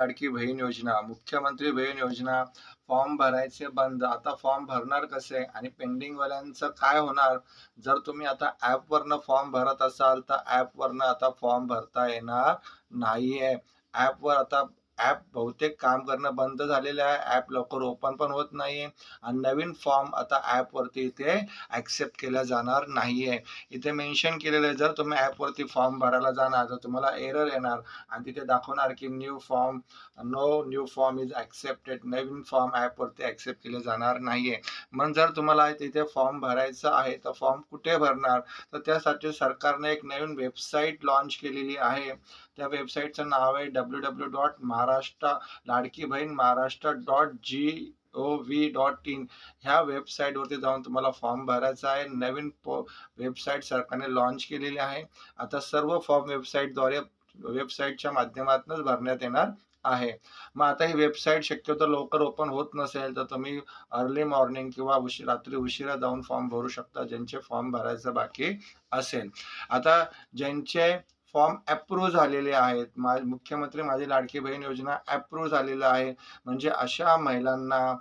लाडकी बहीण योजना मुख्यमंत्री बहीण योजना फॉर्म भरायचे बंद आता फॉर्म भरणार कसे आणि पेंडिंग वाल्यांचं काय होणार? जर तुम्ही आता ऍप वरनं फॉर्म भरत असाल तर ऍप वरनं आता फॉर्म भरता येणार नाहीये. ऍप वर आता ऍप बहुतेक काम करणं बंद झालेलं आहे. ऍप लवकर ओपन पण होत नाहीये. आणि नवीन फॉर्म आता ॲपवरती इथे ऍक्सेप्ट केला जाणार नाहीये. इथे मेन्शन केलेलं आहे जर तुम्ही ॲपवरती फॉर्म भरायला जाणार तर तुम्हाला एरर येणार आणि तिथे दाखवणार की new form no new form is accepted नवीन फॉर्म ॲपवरती ॲक्सेप्ट ऍक्सेप्ट केले जाणार नाहीये. म्हणून जर तुम्हाला तिथे फॉर्म भरायचा आहे तर फॉर्म कुठे भरणार? तर त्यासाठी सरकारने एक नवीन वेबसाईट लॉन्च केलेली आहे. त्या वेबसाईटचं नाव आहे W W dot Maharashtra Ladki Bahin Maharashtra dot G O V dot in ह्या वेबसाईटवरती जाऊन तुम्हाला फॉर्म भरायचा आहे. नवीन वेबसाईट सरकारने लॉन्च केलेली आहे. आता सर्व फॉर्म वेबसाईटद्वारे वेबसाईटच्या माध्यमातूनच भरण्यात येणार आहे. मग आता ही वेबसाईट शक्यतो लवकर ओपन होत नसेल तर तुम्ही अर्ली मॉर्निंग किंवा उशी रात्री उशिरा जाऊन फॉर्म भरू शकता ज्यांचे फॉर्म भरायचं बाकी असेल. आता ज्यांचे फॉर्म अप्रूव्ह झालेले आहेत. मा मुख्यमंत्री माझी लाडकी बहीण योजना अप्रूव्ह झालेलं आहे. म्हणजे अशा महिलांना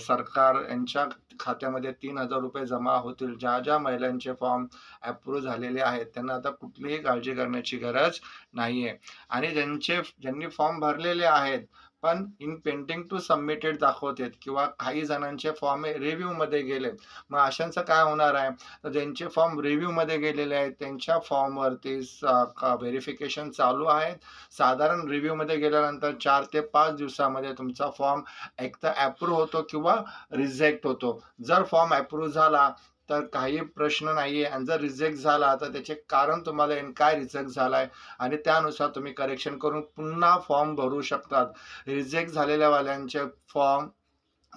सरकार यांच्या खात्यामध्ये तीन हजार रुपये जमा होतील. ज्या ज्या महिलांचे फॉर्म अप्रूव्ह झालेले आहेत त्यांना आता कुठलीही काळजी करण्याची गरज नाहीये. आणि ज्यांचे ज्यांनी फॉर्म भरलेले आहेत पण इन पेंटिंग टू सबमिटेड दाखवतेत किंवा काही जणांचे फॉर्म रिव्ह्यूमध्ये मध्ये गेले मग अशांचं काय होणार आहे? तर ज्यांचे फॉर्म रिव्ह्यूमध्ये गेलेले आहेत त्यांच्या फॉर्मवरती व्हेरिफिकेशन चालू आहेत साधारण रिव्ह्यूमध्ये गेल्यानंतर चार ते पाच दिवसामध्ये तुमचा फॉर्म एक तर अप्रूव्ह होतो किंवा रिजेक्ट होतो. जर फॉर्म अप्रूव्ह झाला तर काही प्रश्न नाहीये. आणि जर रिजेक्ट झाला तर त्याचे कारण तुम्हाला काय रिजेक्ट झालाय? आणि त्यानुसार तुम्ही करेक्शन करून पुन्हा फॉर्म भरू शकतात. रिजेक्ट झालेल्या वाल्यांचे फॉर्म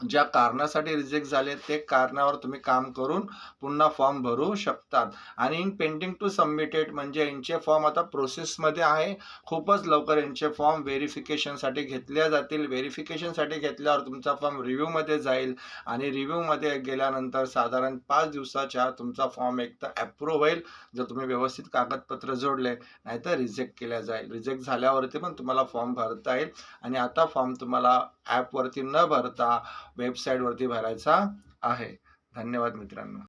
ज्या कारणासाठी रिजेक्ट झाले ते कारणावर तुम्ही काम करून पुन्हा फॉर्म भरू शकतात. आणि इन पेंडिंग टू सबमिटेड म्हणजे यांचे फॉर्म आता प्रोसेसमध्ये आहे. खूपच लवकर यांचे फॉर्म व्हेरिफिकेशनसाठी घेतल्या जातील. व्हेरिफिकेशनसाठी घेतल्यावर तुमचा फॉर्म रिव्ह्यूमध्ये जाईल. आणि रिव्ह्यूमध्ये गेल्यानंतर साधारण पाच दिवसाच्या तुमचा फॉर्म एक तर अप्रूव्ह होईल जर तुम्ही व्यवस्थित कागदपत्र जोडले नाहीतर रिजेक्ट केल्या जाईल. रिजेक्ट झाल्यावरती पण तुम्हाला फॉर्म भरता येईल. आणि आता फॉर्म तुम्हाला ॲपवरती न भरता वेबसाईटवरती भरायचा आहे. धन्यवाद मित्रांनो.